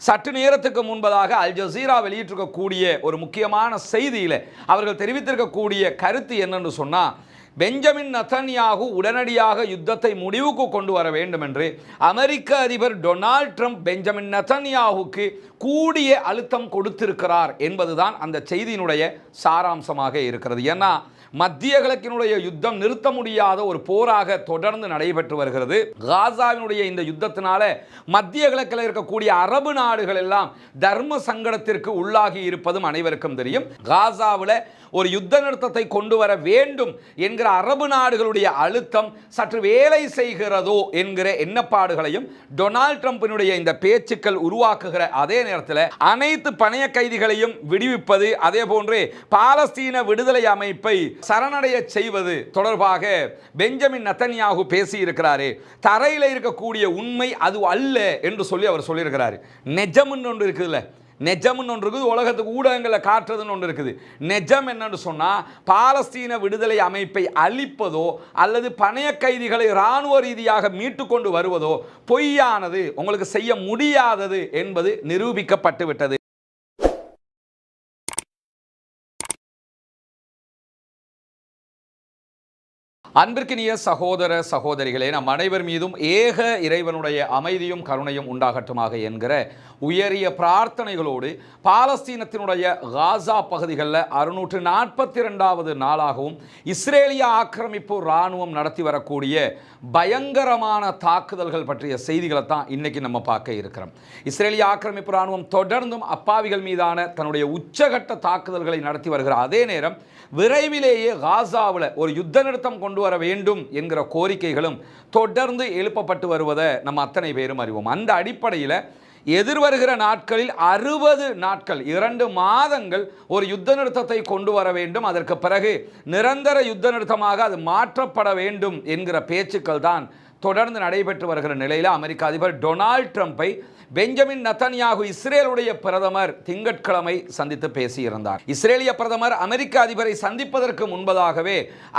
சற்று நேரத்துக்கு முன்பதாக அல் ஜசீரா வெளியிட்டிருக்கக்கூடிய ஒரு முக்கியமான செய்தியில் அவர்கள் தெரிவித்திருக்கக்கூடிய கருத்து என்னென்னு சொன்னால் பெஞ்சமின் நத்தன்யாகு உடனடியாக யுத்தத்தை முடிவுக்கு கொண்டு வர வேண்டும் என்று அமெரிக்க அதிபர் டொனால்ட் ட்ரம்ப் பெஞ்சமின் நத்தன்யாகுக்கு கூடிய அழுத்தம் கொடுத்திருக்கிறார் என்பதுதான் அந்த செய்தியினுடைய சாராம்சமாக இருக்கிறது. ஏன்னா மத்திய கிழக்கினுடைய யுத்தம் நிறுத்த முடியாத ஒரு போராக தொடர்ந்து நடைபெற்று வருகிறது. காசாவினுடைய இந்த யுத்தத்தினால மத்திய கிழக்கில் இருக்கக்கூடிய அரபு நாடுகள் எல்லாம் தர்ம சங்கடத்திற்கு உள்ளாகி இருப்பதும் அனைவருக்கும் தெரியும். காசாவில் ஒரு யுத்த நிறுத்தத்தை கொண்டு வர வேண்டும் என்கிற அரபு நாடுகளுடைய அழுத்தம் சற்று வேலை செய்கிறதோ என்கிற எண்ணப்பாடுகளையும் டொனால்ட் ட்ரம்பினுடைய இந்த பேச்சுக்கள் உருவாக்குகிற அதே நேரத்தில் அனைத்து பணைய கைதிகளையும் விடுவிப்பது அதே போன்று பாலஸ்தீன விடுதலை அமைப்பை சரணடைய செய்வது தொடர்பாக பெஞ்சமின் நத்தன்யாகு பேசி இருக்கிறாரு தரையில் இருக்கக்கூடிய உண்மை அது அல்ல என்று சொல்லி அவர் சொல்லியிருக்கிறாரு. நெஜம்னு ஒன்று இருக்குதுல்ல. நெஜம்னு ஒன்று இருக்குது உலகத்துக்கு ஊடகங்களை காட்டுறதுன்னு ஒன்று இருக்குது. நெஜம் என்னன்னு சொன்னால் பாலஸ்தீன விடுதலை அமைப்பை அழிப்பதோ அல்லது பணைய கைதிகளை இராணுவ ரீதியாக மீட்டு கொண்டு வருவதோ பொய்யானது உங்களுக்கு செய்ய முடியாதது என்பது நிரூபிக்கப்பட்டு விட்டது அன்பிற்கினிய சகோதர சகோதரிகளே நம் அனைவர் மீதும் ஏக இறைவனுடைய அமைதியும் கருணையும் உண்டாகட்டுமாக என்கிற உயரிய பிரார்த்தனைகளோடு பாலஸ்தீனத்தினுடைய காசா பகுதிகளில் அறுநூற்று நாற்பத்தி ரெண்டாவது நாளாகவும் இஸ்ரேலிய ஆக்கிரமிப்பு இராணுவம் நடத்தி வரக்கூடிய பயங்கரமான தாக்குதல்கள் பற்றிய செய்திகளை தான் இன்றைக்கி நம்ம பார்க்க இருக்கிறோம். இஸ்ரேலிய ஆக்கிரமிப்பு இராணுவம் தொடர்ந்தும் அப்பாவிகள் மீதான தன்னுடைய உச்சகட்ட தாக்குதல்களை நடத்தி வருகிற அதே நேரம் விரைவிலேயே காசாவில் ஒரு யுத்த நிறுத்தம் கொண்டு வர வேண்டும் என்கிற கோரிக்கைகளும் தொடர்ந்து எழுப்பப்பட்டு வருவதை நம்ம அத்தனை பேரும் அறிவோம். அந்த அடிப்படையில் எதிர்வருகிற நாட்களில் அறுபது நாட்கள் இரண்டு மாதங்கள் ஒரு யுத்த நிறுத்தத்தை கொண்டு வர வேண்டும். அதற்கு பிறகு நிரந்தர யுத்த நிறுத்தமாக அது மாற்றப்பட வேண்டும் என்கிற பேச்சுக்கள் தான் தொடர்ந்து நடைபெற்று வருகிற நிலையில் அமெரிக்க அதிபர் டொனால்ட் ட்ரம்ப்பை பெஞ்சமின் நத்தன்யாகு இஸ்ரேலுடைய பிரதமர் திங்கட்கிழமை சந்தித்து பேசியிருந்தார். இஸ்ரேலிய பிரதமர் அமெரிக்க அதிபரை சந்திப்பதற்கு முன்பதாகவே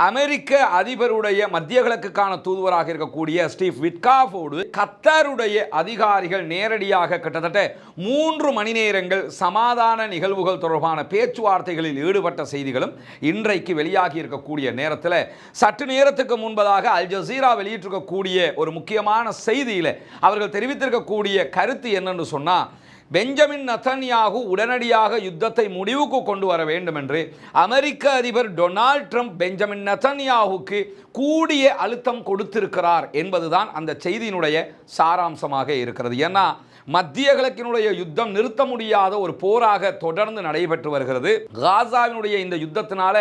அமெரிக்க அதிபருடைய மத்திய கிழக்குக்கான தூதுவராக இருக்கக்கூடிய ஸ்டீவ் விட்காஃபோடு கத்தாருடைய அதிகாரிகள் நேரடியாக கிட்டத்தட்ட மூன்று மணி நேரங்கள் சமாதான நிகழ்வுகள் தொடர்பான பேச்சுவார்த்தைகளில் ஈடுபட்ட செய்திகளும் இன்றைக்கு வெளியாகி இருக்கக்கூடிய நேரத்தில் சற்று நேரத்துக்கு முன்பதாக அல் ஜசீரா வெளியிட்டிருக்கக்கூடிய ஒரு முக்கியமான செய்தியில் அவர்கள் தெரிவித்திருக்கக்கூடிய கருத்து என்னன்னு சொன்னால் பெஞ்சமின் நத்தன்யாகு உடனடியாக யுத்தத்தை முடிவுக்கு கொண்டு வர வேண்டும் என்று அமெரிக்க அதிபர் டொனால்ட் ட்ரம்ப் பெஞ்சமின் நத்தன்யாகுக்கு கூடிய அழுத்தம் கொடுத்திருக்கிறார் என்பதுதான் அந்த செய்தியினுடைய சாராம்சமாக இருக்கிறது. ஏன்னா மத்திய கிழக்கினுடைய யுத்தம் நிறுத்த முடியாத ஒரு போராக தொடர்ந்து நடைபெற்று வருகிறது. காசாவினுடைய இந்த யுத்தத்தினால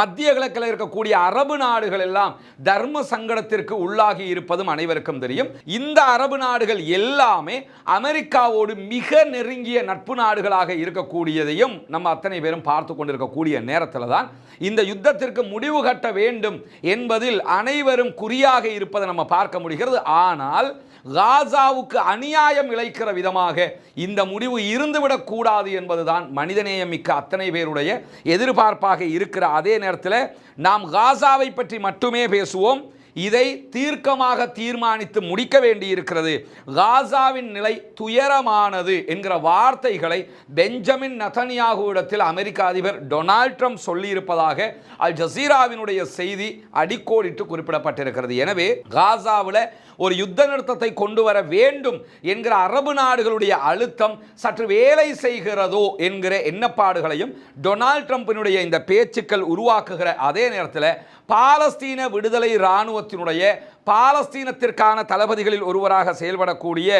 மத்திய கிழக்கில் இருக்கக்கூடிய அரபு நாடுகள் எல்லாம் தர்ம சங்கடத்திற்கு உள்ளாகி இருப்பதும் அனைவருக்கும் தெரியும். இந்த அரபு நாடுகள் எல்லாமே அமெரிக்காவோடு மிக நெருங்கிய நட்பு நாடுகளாக இருக்கக்கூடியதையும் நம்ம அத்தனை பேரும் பார்த்து கொண்டிருக்கக்கூடிய நேரத்தில் தான் இந்த யுத்தத்திற்கு முடிவு கட்ட வேண்டும் என்பதில் அனைவரும் குறியாக இருப்பதை நம்ம பார்க்க முடிகிறது. ஆனால் காசாவுக்கு அநியாயம் இழைக்கிற விதமாக இந்த முடிவு இருந்துவிடக்கூடாது என்பதுதான் மனிதநேயம் மிக்க அத்தனை பேருடைய எதிர்பார்ப்பாக இருக்கிற அதே நேரத்தில் நாம் காசாவை பற்றி மட்டுமே பேசுவோம். இதை தீர்க்கமாக தீர்மானித்து முடிக்க வேண்டியிருக்கிறது. காசாவின் நிலை துயரமானது என்கிற வார்த்தைகளை பெஞ்சமின் நதன்யாகுவிடத்தில் அமெரிக்க அதிபர் டொனால்ட் ட்ரம்ப் சொல்லியிருப்பதாக அல் ஜசீராவினுடைய செய்தி அடிக்கோடிட்டு குறிப்பிடப்பட்டிருக்கிறது. எனவே காசாவில் ஒரு யுத்த நிறுத்தத்தை கொண்டு வர வேண்டும் என்கிற அரபு நாடுகளுடைய அழுத்தம் சற்று வேலை செய்கிறதோ என்கிற எண்ணப்பாடுகளையும் டொனால்ட் ட்ரம்பினுடைய இந்த பேச்சுக்கள் உருவாக்குகிற அதே நேரத்தில் பாலஸ்தீன விடுதலை இராணுவத்தினுடைய பாலஸ்தீனத்திற்கான தளபதிகளில் ஒருவராக செயல்படக்கூடிய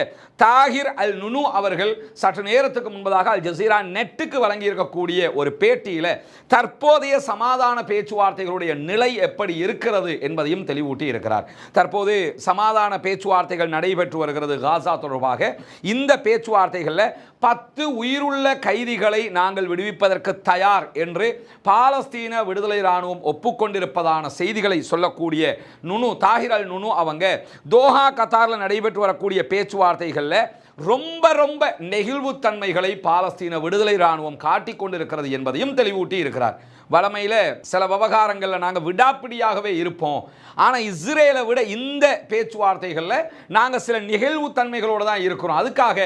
தாகிர் அல் நுனு அவர்கள் சற்று நேரத்துக்கு முன்பதாக அல் ஜசீரா நெட்டுக்கு வழங்கியிருக்கக்கூடிய ஒரு பேட்டியில் தற்போதைய சமாதான பேச்சுவார்த்தைகளுடைய நிலை எப்படி இருக்கிறது என்பதையும் தெளிவூட்டி இருக்கிறார். தற்போது சமாதான பேச்சுவார்த்தைகள் நடைபெற்று வருகிறது காசா தொடர்பாக. இந்த பேச்சுவார்த்தைகளில் பத்து உயிருள்ள கைதிகளை நாங்கள் விடுவிப்பதற்கு தயார் என்று பாலஸ்தீன விடுதலை இராணுவம் ஒப்புக்கொண்டிருப்பதான செய்திகளை சொல்லக்கூடிய நுனு தாகிர் அல் நுனு அவங்க தோஹா கத்தாரில் நடைபெற்று வரக்கூடிய பேச்சுவார்த்தைகளில் ரொம்ப ரொம்ப நெகிழ்வுத்தன்மைகளை பாலஸ்தீன விடுதலை இராணுவம் காட்டிக் கொண்டிருக்கிறது என்பதையும் தெளிவூட்டி இருக்கிறார் வளமையில் சில விவகாரங்களில் நாங்கள் விடாப்பிடியாகவே இருப்போம். ஆனால் இஸ்ரேலை விட இந்த பேச்சுவார்த்தைகளில் நாங்கள் சில நிகழ்வுத்தன்மைகளோடு தான் இருக்கிறோம். அதுக்காக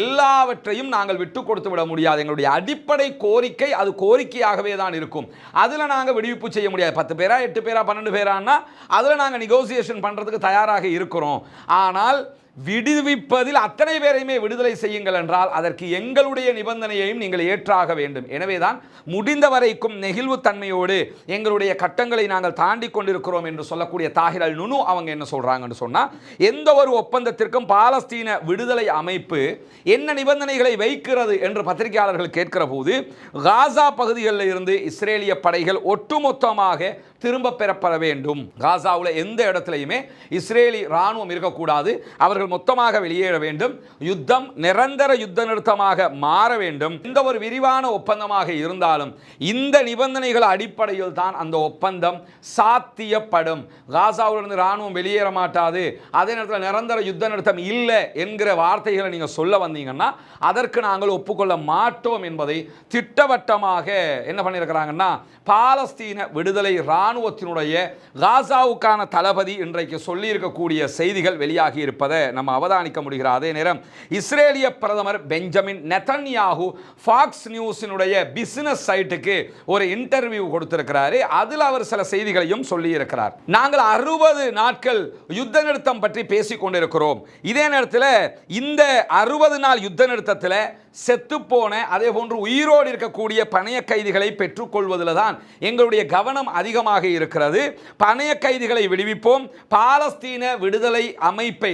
எல்லாவற்றையும் நாங்கள் விட்டு கொடுத்து விட முடியாது. எங்களுடைய அடிப்படை கோரிக்கை அது கோரிக்கையாகவே தான் இருக்கும். அதில் நாங்கள் விடுவிப்பு செய்ய முடியாது. பத்து பேரா எட்டு பேரா பன்னெண்டு பேரான்னா அதில் நாங்கள் நெகோசியேஷன் பண்ணுறதுக்கு தயாராக இருக்கிறோம். ஆனால் விடுவிப்பதில் அத்தனை பேரையுமே விடுதலை செய்யுங்கள் என்றால் அதற்கு எங்களுடைய நிபந்தனையையும் நீங்கள் ஏற்றாக வேண்டும். எனவேதான் முடிந்த வரைக்கும் நெகிழ்வுத்தன்மையோடு எங்களுடைய கட்டங்களை நாங்கள் தாண்டி கொண்டிருக்கிறோம் என்று சொல்லக்கூடிய தாகிர் அல் நுனு அவங்க என்ன சொல்றாங்கன்னு சொன்னால் எந்த ஒரு ஒப்பந்தத்திற்கும் பாலஸ்தீன விடுதலை அமைப்பு என்ன நிபந்தனைகளை வைக்கிறது என்று பத்திரிகையாளர்கள் கேட்கிற போது காசா பகுதிகளில் இருந்து இஸ்ரேலிய படைகள் ஒட்டுமொத்தமாக திரும்ப பெறப்பட வேண்டும். காசாவில் எந்த இடத்துலையுமே இஸ்ரேலி இராணுவம் இருக்கக்கூடாது. அவர்கள் மொத்தமாக வெளியேற வேண்டும். யுத்தம் நிரந்தர யுத்த நிறுத்தமாக மாற வேண்டும். இந்த ஒரு விரிவான ஒப்பந்தமாக இருந்தாலும் இந்த நிபந்தனைகள் அடிப்படையில் தான் அந்த ஒப்பந்தம் சாத்தியப்படும். காசாவிலிருந்து ராணுவம் வெளியேற மாட்டாது. அதே நேரத்தில் நிரந்தர யுத்த நிறுத்தம் இல்லை என்கிற வார்த்தைகளை நீங்கள் சொல்ல வந்தீங்கன்னா அதற்கு நாங்கள் ஒப்புக்கொள்ள மாட்டோம் என்பதை திட்டவட்டமாக என்ன பண்ணியிருக்கிறாங்கன்னா பாலஸ்தீன விடுதலை இராணுவத்தினுடைய காசாவுக்கான தளபதி இன்றைக்கு சொல்லியிருக்கக்கூடிய செய்திகள் வெளியாகி இருப்பதை நம்ம அவதானிக்க முடிகிற அதே நேரம் இஸ்ரேலிய பிரதமர் பெஞ்சமின் நெதன்யாகு ஃபாக்ஸ் நியூஸினுடைய பிசினஸ் சைட்டுக்கு ஒரு இன்டர்வியூ கொடுத்திருக்கிறாரு. அதில் அவர் சில செய்திகளையும் சொல்லியிருக்கிறார். நாங்கள் அறுபது நாட்கள் யுத்த நிறுத்தம் பற்றி பேசிக் கொண்டிருக்கிறோம். இதே நேரத்தில் இந்த அறுபது நாள் யுத்த நிறுத்தத்தில் செத்துப்போன அதே போன்று உயிரோடு இருக்கக்கூடிய பணைய கைதிகளை பெற்றுக்கொள்வதில் தான் எங்களுடைய கவனம் அதிகமாக இருக்கிறது. பணைய கைதிகளை விடுவிப்போம். பாலஸ்தீன விடுதலை அமைப்பை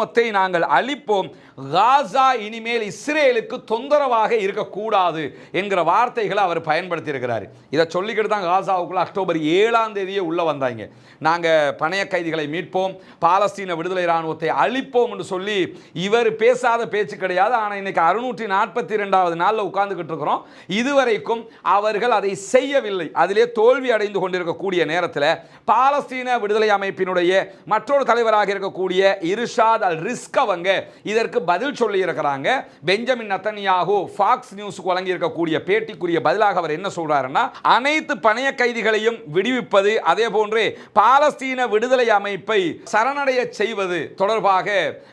இராணுவத்தை நாங்கள் அழிப்போம். காசா இனிமேல் இஸ்ரேலுக்கு தொந்தரவாக இருக்கக்கூடாது என்கிற வார்த்தைகளை அவர் பயன்படுத்தியிருக்கிறார். இதை சொல்லிக்கிட்டு தான் காசாவுக்குள்ள அக்டோபர் ஏழாம் தேதியே உள்ளே வந்தாங்க. நாங்கள் பணைய கைதிகளை மீட்போம் பாலஸ்தீன விடுதலை இராணுவத்தை அழிப்போம் என்று சொல்லி இவர் பேசாத பேச்சு கிடையாது. ஆனால் இன்னைக்கு அறுநூற்றி நாற்பத்தி ரெண்டாவது நாளில் உட்கார்ந்துக்கிட்டு இருக்கிறோம். இதுவரைக்கும் அவர்கள் அதை செய்யவில்லை. அதிலே தோல்வி அடைந்து கொண்டிருக்கக்கூடிய நேரத்தில் பாலஸ்தீன விடுதலை அமைப்பினுடைய மற்றொரு தலைவராக இருக்கக்கூடிய இருஷாத் அல் ரிஸ்க் அவங்க இதற்கு பதில் சொல்லி இருக்கிறாங்க பெஞ்சமின் நத்தனியாகு ஃபாக்ஸ் நியூஸுக்கு வழங்கியிருக்கக்கூடிய பேட்டிக்குரிய பதிலாக அவர் என்ன சொல்றாருன்னா அனைத்து பணைய கைதிகளையும் விடுவிப்பது அதே போன்று பாலஸ்தீன விடுதலை அமைப்பை சரணடைய செய்வது தொடர்பாக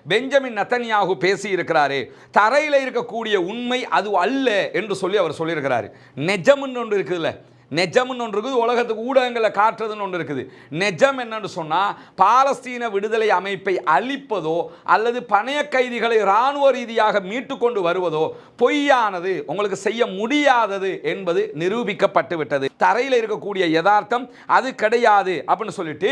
பெஞ்சமின் நத்தனியாகு பேசி இருக்கிறாரு தரையில் இருக்கக்கூடிய உண்மை அது அல்ல என்று சொல்லி அவர் சொல்லியிருக்கிறாரு. நெஜம்னு ஒன்று இருக்குதுல்ல. நெஜம்னு ஒன்று இருக்குது உலகத்துக்கு ஊடகங்களை காட்டுறதுன்னு ஒன்று இருக்குது. நெஜம் என்னன்னு சொன்னால் பாலஸ்தீன விடுதலை அமைப்பை அழிப்பதோ அல்லது பணைய கைதிகளை இராணுவ ரீதியாக மீட்டு கொண்டு வருவதோ பொய்யானது உங்களுக்கு செய்ய முடியாதது என்பது நிரூபிக்கப்பட்டு விட்டது. தரையில் இருக்கக்கூடிய யதார்த்தம் அது கிடையாது அப்படின்னு சொல்லிட்டு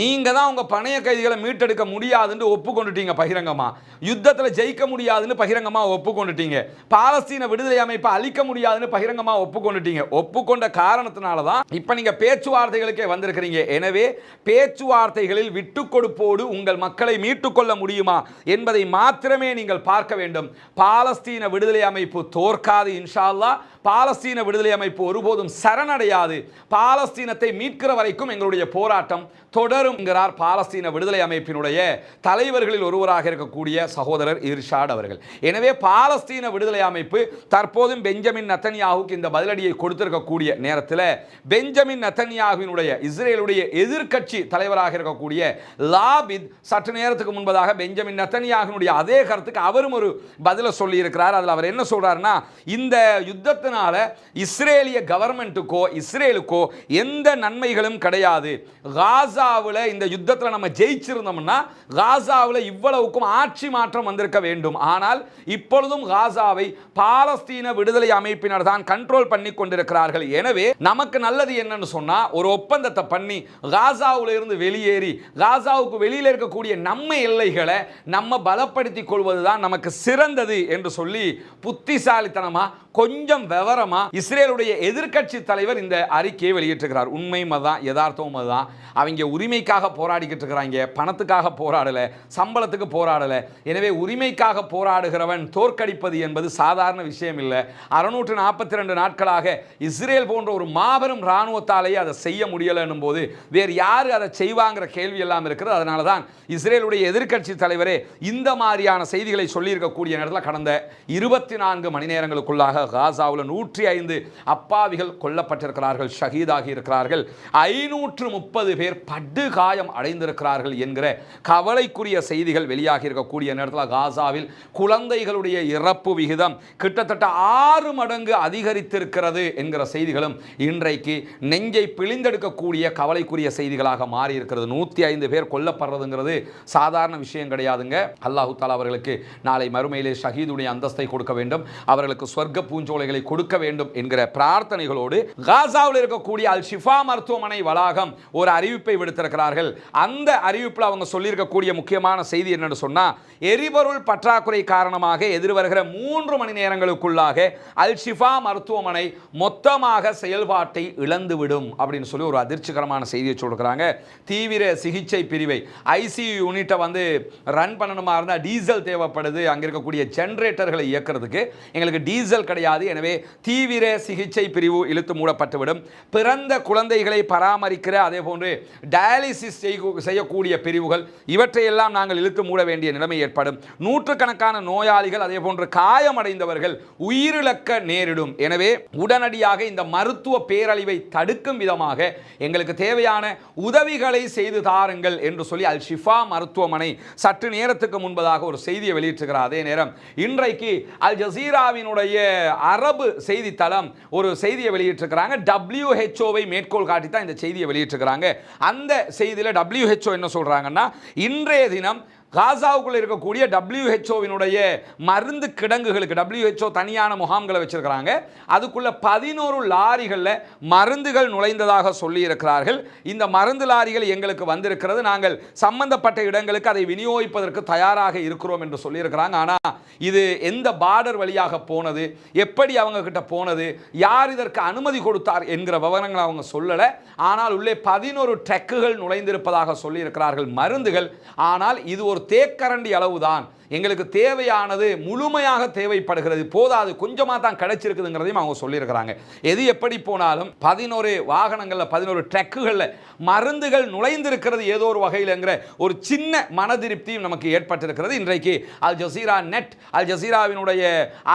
நீங்கள் தான் உங்கள் பணைய கைதிகளை மீட்டெடுக்க முடியாதுன்னு ஒப்புக்கொண்டுட்டீங்க பகிரங்கமாக யுத்தத்தில் ஜெயிக்க முடியாதுன்னு பகிரங்கமாக ஒப்புக்கொண்டுட்டீங்க. பாலஸ்தீன விடுதலை அமைப்பை அழிக்க முடியாதுன்னு பகிரங்கமாக ஒப்புக்கொண்டுட்டீங்க. ஒப்புக்கொண்ட காரணத்தினால தான் இப்போ நீங்கள் பேச்சுவார்த்தைகளுக்கே வந்திருக்கிறீங்க. எனவே பேச்சுவார்த்தைகளில் விட்டு கொடுப்போடு உங்கள் மக்களை மீட்டுக்கொள்ள முடியுமா என்பதை மாத்திரமே நீங்கள் பார்க்க வேண்டும். பாலஸ்தீன விடுதலை அமைப்பு தோற்காது இன்ஷா அல்லாஹ் பாலஸ்தீன விடுதலை அமைப்பு ஒருபோதும் சரணடையாது. பாலஸ்தீனத்தை மீட்கிற வரைக்கும் எங்களுடைய போராட்டம் தொடரும் என்கிறார் பாலஸ்தீன விடுதலை அமைப்பினுடைய தலைவர்களில் ஒருவராக இருக்கக்கூடிய சகோதரர் இர்ஷாட் அவர்கள். எனவே பாலஸ்தீன விடுதலை அமைப்பு தற்போதும் பெஞ்சமின் நத்தன்யாவுக்கு இந்த பதிலடியை கொடுத்திருக்கக்கூடிய நேரத்தில் பெஞ்சமின் நத்தன்யாவினுடைய இஸ்ரேலுடைய எதிர்க்கட்சி தலைவராக இருக்கக்கூடிய லாபித் சற்று நேரத்துக்கு முன்பதாக பெஞ்சமின் நத்தன்யாவினுடைய அதே கருத்துக்கு அவரும் ஒரு பதிலை சொல்லியிருக்கிறார். அதில் அவர் என்ன சொல்கிறாருன்னா இந்த யுத்தத்தினால இஸ்ரேலிய கவர்மெண்ட்டுக்கோ இஸ்ரேலுக்கோ எந்த நன்மைகளும் கிடையாது. காசாவில் இந்த யுத்தத்தில் நம்ம ஜெயிச்சிருந்தோம்னா காசாவில் இவ்வளவுக்கும் ஆட்சி மாற்றம் வந்திருக்க வேண்டும். ஆனால் இப்பொழுதும் காசாவை பாலஸ்தீன விடுதலை அமைப்பினர் தான் கண்ட்ரோல் பண்ணி கொண்டிருக்கிறார்கள். எனவே நமக்கு நல்லது என்னன்னு சொன்னால் ஒரு ஒப்பந்தத்தை பண்ணி காசாவில் இருந்து வெளியேறி காசாவுக்கு வெளியில் இருக்கக்கூடிய நம்ம எல்லைகளை நம்ம பலப்படுத்திக் கொள்வதுதான் நமக்கு சிறந்தது என்று சொல்லி புத்திசாலித்தனமாக கொஞ்சம் விவரமா இஸ்ரேலுடைய எதிர்க்கட்சி தலைவர் இந்த அறிக்கையை வெளியிட்டிருக்கிறார். உண்மையும் அதுதான் யதார்த்தமும் அதுதான் அவங்க உரிமைக்காக போராடிக்கிட்டு இருக்கிறாங்க. பணத்துக்காக போராடலை சம்பளத்துக்கு போராடலை. எனவே உரிமைக்காக போராடுகிறவன் தோற்கடிப்பது என்பது சாதாரண விஷயம் இல்லை. அறுநூற்று நாற்பத்தி ரெண்டு நாட்களாக இஸ்ரேல் போன்ற ஒரு ஒரு மாபெரும் இராணுவத்தாலேயே அதை செய்ய முடியலைன்னும் போது வேறு யார் அதை செய்வாங்கிற கேள்வி எல்லாம் இருக்கிறது. அதனால தான் இஸ்ரேலுடைய எதிர்க்கட்சி தலைவரே இந்த மாதிரியான செய்திகளை சொல்லியிருக்கக்கூடிய நேரத்தில் கடந்த இருபத்தி நான்கு மணி நேரங்களுக்குள்ளாக காசாவில் நூற்றி ஐந்து அப்பாவிகள் கொல்லப்பட்டிருக்கிறார்கள் ஷஹீதாகி இருக்கிறார்கள் ஐநூற்று முப்பது பேர் படுகாயம் அடைந்திருக்கிறார்கள் என்கிற கவலைக்குரிய செய்திகள் வெளியாகி இருக்கக்கூடிய நேரத்தில் காசாவில் குழந்தைகளுடைய இறப்பு விகிதம் கிட்டத்தட்ட ஆறு மடங்கு அதிகரித்திருக்கிறது என்கிற செய்திகளும் இன்றைக்கு நெஞ்சை பிழிந்தெடுக்கக்கூடிய கவலைக்குரிய செய்திகளாக மாறி இருக்கிறது நூற்றி ஐந்து பேர் கொல்லப்படுறதுங்கிறது சாதாரண விஷயம் கிடையாதுங்க. அல்லாஹு தாலா அவர்களுக்கு நாளை மறுமையிலே ஷஹீதுடைய அந்தஸ்தை கொடுக்க வேண்டும். அவர்களுக்கு சொர்க்க பூஞ்சோலைகளை கொடுக்க வேண்டும் என்கிற பிரார்த்தனைகளோடு காசாவில் இருக்கக்கூடிய அல் ஷிஃபா மருத்துவமனை வளாகம் ஒரு அறிவிப்பை விடுத்திருக்கிறார்கள். அந்த அறிவிப்பில் அவங்க சொல்லியிருக்கக்கூடிய முக்கியமான செய்தி என்னன்னு சொன்னால் எரிபொருள் பற்றாக்குறை காரணமாக எதிர்வருகிற மூன்று மணி நேரங்களுக்குள்ளாக அல் ஷிஃபா மருத்துவமனை மொத்தமாக செயல்பாட்டை இழந்துவிடும் அப்படின்னு சொல்லி ஒரு அதிர்ச்சிகரமான செய்தியை சொல்கிறாங்க தீவிர சிகிச்சை பிரிவை ஐசியு யூனிட்டை வந்து ரன் பண்ணணுமா இருந்தால் டீசல் தேவைப்படுது. அங்கே இருக்கக்கூடிய ஜென்ரேட்டர்களை இயக்கிறதுக்கு எங்களுக்கு டீசல் கிடையாது. எனவே தீவிர சிகிச்சை பிரிவு இழுத்து மூடப்பட்டுவிடும். பிறந்த குழந்தைகளை பராமரிக்கிற அதே போன்று டயாலிசிஸ் செய்யக்கூடிய பிரிவுகள் இவற்றையெல்லாம் நாங்கள் இழுத்து மூட வேண்டிய நிலைமை ஏற்படும். நூற்றுக்கணக்கான நோயாளிகள் அதே போன்று காயமடைந்தவர்கள் உயிரிழக்க நேரிடும். எனவே உடனடியாக இந்த மருத்துவ பேரழிவை தடுக்கும் விதமாக எங்களுக்கு தேவையான உதவிகளை செய்து தாருங்கள் என்று சொல்லி அல் ஷிஃபா மருத்துவமனை சற்று நேரத்துக்கு முன்பதாக ஒரு செய்தியை வெளியிட்டிருக்கிறார். அதே நேரம் இன்றைக்கு அல் ஜசீராவினுடைய அரபு செய்தித்தளம் ஒரு செய்தியை வெளியிட்டிருக்கிறாங்க. டபிள்யூஹெச்ஓவை மேற்கோள் காட்டி தான் இந்த செய்தியை வெளியிட்டிருக்கிறாங்க. அந்த செய்தியில் டபிள்யூஹெச்ஓ என்ன சொல்றாங்கன்னா இன்றைய தினம் காசாவுக்குள்ளே இருக்கக்கூடிய டபிள்யூஹெச்ஓவினுடைய மருந்து கிடங்குகளுக்கு டபிள்யூஹெச்ஓ தனியான முகாம்களை வச்சுருக்கிறாங்க. அதுக்குள்ளே பதினோரு லாரிகளில் மருந்துகள் நுழைந்ததாக சொல்லியிருக்கிறார்கள். இந்த மருந்து லாரிகள் எங்களுக்கு வந்திருக்கிறது. நாங்கள் சம்பந்தப்பட்ட இடங்களுக்கு அதை விநியோகிப்பதற்கு தயாராக இருக்கிறோம் என்று சொல்லியிருக்கிறாங்க. ஆனால் இது எந்த பார்டர் வழியாக போனது? எப்படி அவங்க கிட்ட போனது? யார் இதற்கு அனுமதி கொடுத்தார் என்கிற விவரங்களை அவங்க சொல்லலை. ஆனால் உள்ளே பதினோரு ட்ரக்குகள் நுழைந்திருப்பதாக சொல்லியிருக்கிறார்கள். மருந்துகள். ஆனால் இது ஒரு தேக்கரண்டி அளவுதான். எங்களுக்கு தேவையானது முழுமையாக தேவைப்படுகிறது. போதாது கொஞ்சமாக தான் கிடைச்சிருக்குதுங்கிறதையும் அவங்க சொல்லியிருக்கிறாங்க. எது எப்படி போனாலும் பதினோரு வாகனங்களில் பதினோரு ட்ரக்குகளில் மருந்துகள் நுழைந்திருக்கிறது ஏதோ ஒரு வகையில்ங்கிற ஒரு சின்ன மனதிருப்தியும் நமக்கு ஏற்பட்டிருக்கிறது. இன்றைக்கு அல் ஜசீரா நெட் அல் ஜசீராவினுடைய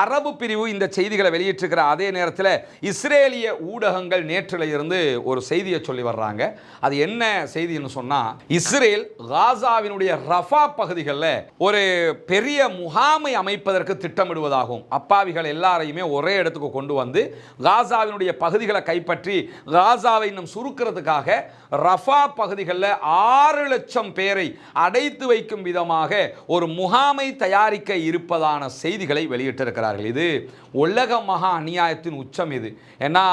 அரபு பிரிவு இந்த செய்திகளை வெளியிட்டிருக்கிற அதே நேரத்தில் இஸ்ரேலிய ஊடகங்கள் நேற்றில் இருந்து ஒரு செய்தியை சொல்லி வர்றாங்க. அது என்ன செய்தின்னு சொன்னால் இஸ்ரேல் காசாவினுடைய ரஃபா பகுதிகளில் ஒரு பெரிய முகாமை அமைப்பதற்கு திட்டமிடுவதாகும். அப்பாவிகள் எல்லாரையுமே ஒரே இடத்துக்கு கொண்டு வந்து காசாவினுடைய பகுதிகளை கைப்பற்றி காசாவை இன்னும் சுருக்கிறதுக்காக ரஃபா பகுதிகளில் ஆறு லட்சம் பேரை அடைத்து வைக்கும் விதமாக ஒரு முகாமை தயாரிக்க இருப்பதான செய்திகளை வெளியிட்டிருக்கிறார்கள். இது உலக மகா அநியாயத்தின் உச்சம் இது. ஏன்னா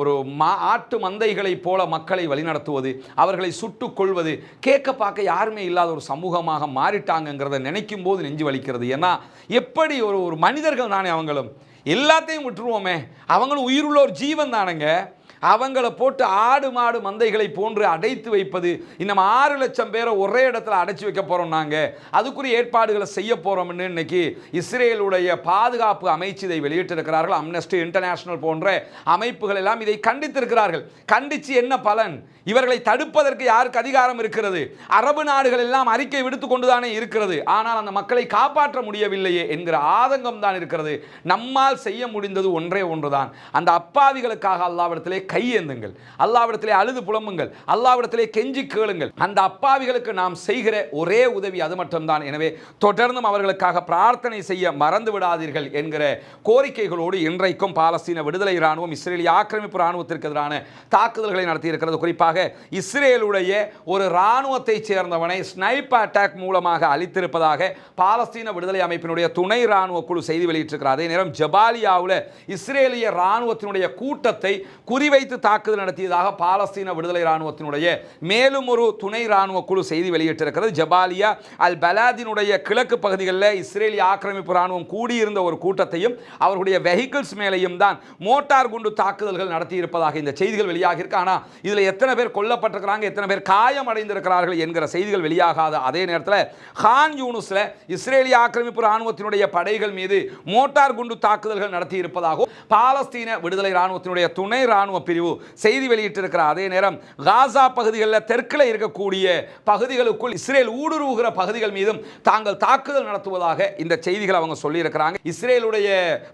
ஒரு மா ஆட்டு மந்தைகளைப் போல மக்களை வழிநடத்துவது அவர்களை சுட்டுக் கொள்வது கேட்க பார்க்க யாருமே இல்லாத ஒரு சமூகமாக மாறிட்டாங்கங்கிறத நினைக்கும் போது நெஞ்சு வலிக்கிறது. ஏன்னா எப்படி ஒரு ஒரு மனிதர்கள் தானே அவங்களும். எல்லாத்தையும் விட்டுருவோமே. அவங்களும் உயிருள்ள ஒரு ஜீவன் தானேங்க. அவங்கள போட்டு ஆடு மாடு மந்தைகளை போன்று அடைத்து வைப்பது. இன்னும் ஆறு லட்சம் பேரை ஒரே இடத்துல அடைச்சி வைக்க போகிறோம் நாங்கள் அதுக்குரிய ஏற்பாடுகளை செய்ய போகிறோம்னு இன்னைக்கு இஸ்ரேலுடைய பாதுகாப்பு அமைச்சு இதை வெளியிட்டிருக்கிறார்கள். அம்னஸ்டி இன்டர்நேஷனல் போன்ற அமைப்புகள் எல்லாம் இதை கண்டித்திருக்கிறார்கள். கண்டித்து என்ன பலன்? இவர்களை தடுப்பதற்கு யாருக்கு அதிகாரம் இருக்கிறது? அரபு நாடுகள் எல்லாம் அறிக்கை விடுத்து கொண்டுதானே இருக்கிறது. ஆனால் அந்த மக்களை காப்பாற்ற முடியவில்லையே என்கிற ஆதங்கம் தான் இருக்கிறது. நம்மால் செய்ய முடிந்தது ஒன்றே ஒன்றுதான். அந்த அப்பாவிகளுக்காக அல்லாவிடத்திலே கையேந்துங்கள். அல்லாவிடத்திலே அழுது புலம்புங்கள். அல்லாவிடத்திலே கெஞ்சி கேளுங்கள். அந்த அப்பாவிகளுக்கு நாம் செய்கிற ஒரே உதவி அது மட்டும்தான். எனவே தொடர்ந்தும் அவர்களுக்காக பிரார்த்தனை செய்ய மறந்து விடாதீர்கள் என்கிற கோரிக்கைகளோடு இன்றைக்கும் பாலஸ்தீன விடுதலை இராணுவம் இஸ்ரேலிய ஆக்கிரமிப்பு இராணுவத்திற்கு எதிரான தாக்குதல்களை நடத்தியிருக்கிறது. குறிப்பாக இஸ்ரேலுடைய ஒரு இராணுவத்தை சேர்ந்தவனை ஸ்னைப் அட்டாக் மூலமாக அழித்திருப்பதாக பாலஸ்தீன விடுதலை அமைப்பினுடைய துணை இராணுவ குழு செய்தி வெளியிட்டிருக்கிறார் அதே நேரம் ஜபாலியாவில் இஸ்ரேலிய இராணுவத்தினுடைய கூட்டத்தை குறிவை குறிவைத்து தாக்குதல் நடத்தியதாக பாலஸ்தீன விடுதலை இராணுவத்தினுடைய மேலும் ஒரு துணை இராணுவ குழு செய்தி வெளியிட்டிருக்கிறது. ஜபாலியா அல் பலாதினுடைய கிழக்கு பகுதிகளில் இஸ்ரேலிய ஆக்கிரமிப்பு இராணுவம் கூடியிருந்த ஒரு கூட்டத்தையும் அவர்களுடைய வெஹிக்கிள்ஸ் மேலேயும் தான் மோட்டார் குண்டு தாக்குதல்கள் நடத்தியிருப்பதாக இந்த செய்திகள் வெளியாகி இருக்கு ஆனால் இதில் எத்தனை பேர் கொல்லப்பட்டிருக்கிறாங்க எத்தனை பேர் காயம் அடைந்திருக்கிறார்கள் என்கிற செய்திகள் வெளியாகாத அதே நேரத்தில் ஹான் யூனுஸில் இஸ்ரேலிய ஆக்கிரமிப்பு இராணுவத்தினுடைய படைகள் மீது மோட்டார் குண்டு தாக்குதல்கள் நடத்தியிருப்பதாகவும் பாலஸ்தீன விடுதலை இராணுவத்தினுடைய துணை இராணுவ பிரிவு செய்தி வெளியிட்டிருக்கிற அதே நேரம் காசா பகுதிகளில் தெற்கில் இருக்கக்கூடிய பகுதிகளுக்குள் இஸ்ரேல் ஊடுருவுகிற பகுதிகள் மீதும் தாங்கள் தாக்குதல் நடத்துவதாக இந்த செய்திகள் அவங்க சொல்லியிருக்கிறாங்க. இஸ்ரேலுடைய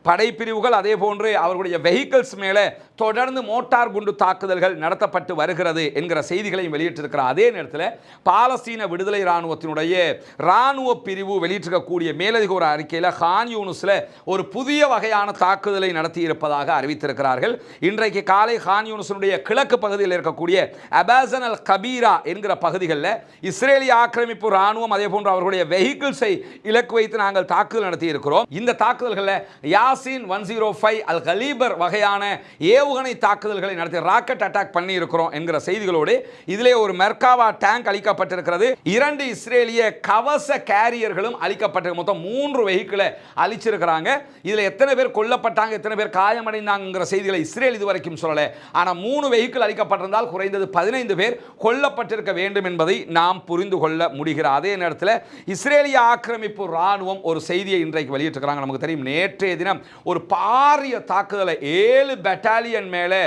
படைப்பிரிவுகள் அதே போன்று அவர்களுடைய வெஹிக்கிள்ஸ் மேலே தொடர்ந்து மோட்டார் குண்டு தாக்குதல்கள் நடத்தப்பட்டு வருகிறது என்கிற செய்திகளையும் வெளியிட்டிருக்கிற அதே நேரத்தில் பாலஸ்தீன விடுதலை இராணுவத்தினுடைய இராணுவ பிரிவு வெளியிட்டிருக்கக்கூடிய மேலதிக ஒரு அறிக்கையில் ஹான் யூனுஸில் ஒரு புதிய வகையான தாக்குதலை நடத்தி இருப்பதாக அறிவித்திருக்கிறார்கள். இன்றைக்கு காலை ஹான் யூனுஸினுடைய கிழக்கு பகுதியில் இருக்கக்கூடிய அபாசன் அல் கபீரா என்கிற பகுதிகளில் இஸ்ரேலிய ஆக்கிரமிப்பு இராணுவம் அதே போன்று அவர்களுடைய வெஹிக்கிள்ஸை இலக்கு வைத்து நாங்கள் தாக்குதல் நடத்தி இருக்கிறோம் இந்த தாக்குதல்களில் Yasin one zero five Al கலீபர் வகையான ஏவுகணை தாக்குதல்களை நடத்தி ராக்கெட் அட்டாக் பண்ணி இருக்கிறோம் என்கிற செய்திகளோடு இதிலே ஒரு மெர்காவா டேங்க் அளிக்கப்பட்டிருக்கிறது. இரண்டு இஸ்ரேலிய கவச கேரியர்களும் அழிக்கப்பட்ட மொத்தம் மூன்று வெஹிக்கிளை அழிச்சிருக்கிறாங்க. இதில் எத்தனை பேர் கொல்லப்பட்டாங்க எத்தனை பேர் காயமடைந்தாங்கிற செய்திகளை இஸ்ரேல் இதுவரைக்கும் சொல்லலை. ஆனால் மூணு வெஹிக்கிள் அளிக்கப்பட்டிருந்தால் குறைந்தது பதினைந்து பேர் கொல்லப்பட்டிருக்க வேண்டும் என்பதை நாம் புரிந்து கொள்ள முடிகிற அதே நேரத்தில் இஸ்ரேலிய ஆக்கிரமிப்பு ராணுவம் ஒரு செய்தியை இன்றைக்கு வெளியிட்டிருக்கிறாங்க. நமக்கு தெரியும் நேற்றைய தினம் ஒரு பாரிய தாக்குதலை ஏழு பெட்டாலியன் மேலே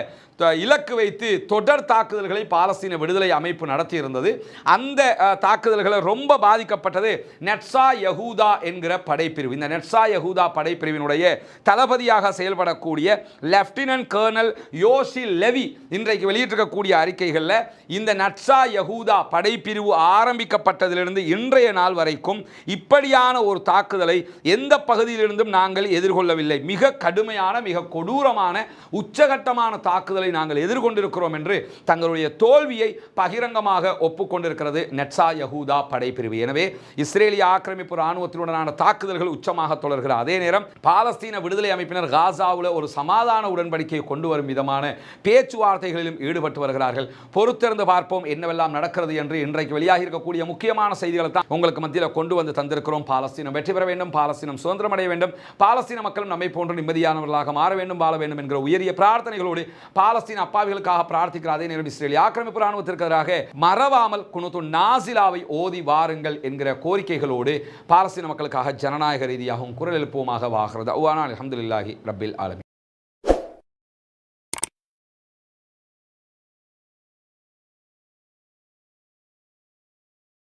இலக்கு வைத்து தொடர் தாக்குதல்களை பாலஸ்தீன விடுதலை அமைப்பு நடத்தியிருந்தது. அந்த தாக்குதல்களை ரொம்ப பாதிக்கப்பட்டது நெட்ஸா யஹூதா என்கிற படைப்பிரிவு. இந்த நெட்ஸா யஹூதா படைப்பிரிவினுடைய தளபதியாக செயல்படக்கூடிய லெப்டினன்ட் கர்னல் யோசி லெவி இன்றைக்கு வெளியிட்டிருக்கக்கூடிய அறிக்கைகளில் இந்த நட்ஸா யஹூதா படைப்பிரிவு ஆரம்பிக்கப்பட்டதிலிருந்து இன்றைய நாள் வரைக்கும் இப்படியான ஒரு தாக்குதலை எந்த பகுதியிலிருந்தும் நாங்கள் எதிர்கொள்ளவில்லை. மிக கடுமையான மிக கொடூரமான உச்சகட்டமான தாக்குதலை நாங்கள் எதிர்கொண்டிருக்கிறோம் என்று தங்களுடைய தோல்வியை பகிரங்கமாக ஒப்புக்கொண்டிருக்கிறது நெட்சா யகூதா படைப்பிரிவு. எனவே இஸ்ரேலிய ஆக்கிரமிப்பு இராணுவத்தினுடனான தாக்குதல்கள் உச்சமாக தொடர்கிற அதே நேரம் பாலஸ்தீன விடுதலை அமைப்பினர் காசாவில் ஒரு சமாதான உடன்படிக்கையை கொண்டு வரும் விதமான பேச்சுவார்த்தைகளிலும் ஈடுபட்டு வருகிறார்கள். பொறுத்திருந்து பார்ப்போம் என்னவெல்லாம் நடக்கிறது என்று இன்றைக்கு வெளியாகி இருக்கக்கூடிய முக்கியமான செய்திகளை தான் உங்களுக்கு மத்தியில் கொண்டு வந்து தந்திருக்கிறோம். பாலஸ்தீனம் வெற்றி பெற வேண்டும் பாலஸ்தீனம் சுதந்திரம் அடைய வேண்டும் பாலஸ்தீன மக்களும் நம்மை போன்று நிம்மதியானவர்களாக மாற வேண்டும் வாழ வேண்டும் என்கிற உயரிய பிரார்த்தனைகளோடு பாலஸ்தீன அப்பாவிகளுக்காக பிரார்த்திக்கிற அதே நேரம் இஸ்ரேல் ஆக்கிரமிப்பு ராணுவத்திற்கு எதிராக மறவாமல் குணத்து நாசிலாவை ஓதி வாருங்கள் என்கிற கோரிக்கைகளோடு பாலஸ்தீன மக்களுக்காக ஜனநாயக ரீதியாகவும் குரல் எழுப்புவோமாக வாகிறது. அவ்வானா அலமதுல்லாஹி ரபில் ஆலமி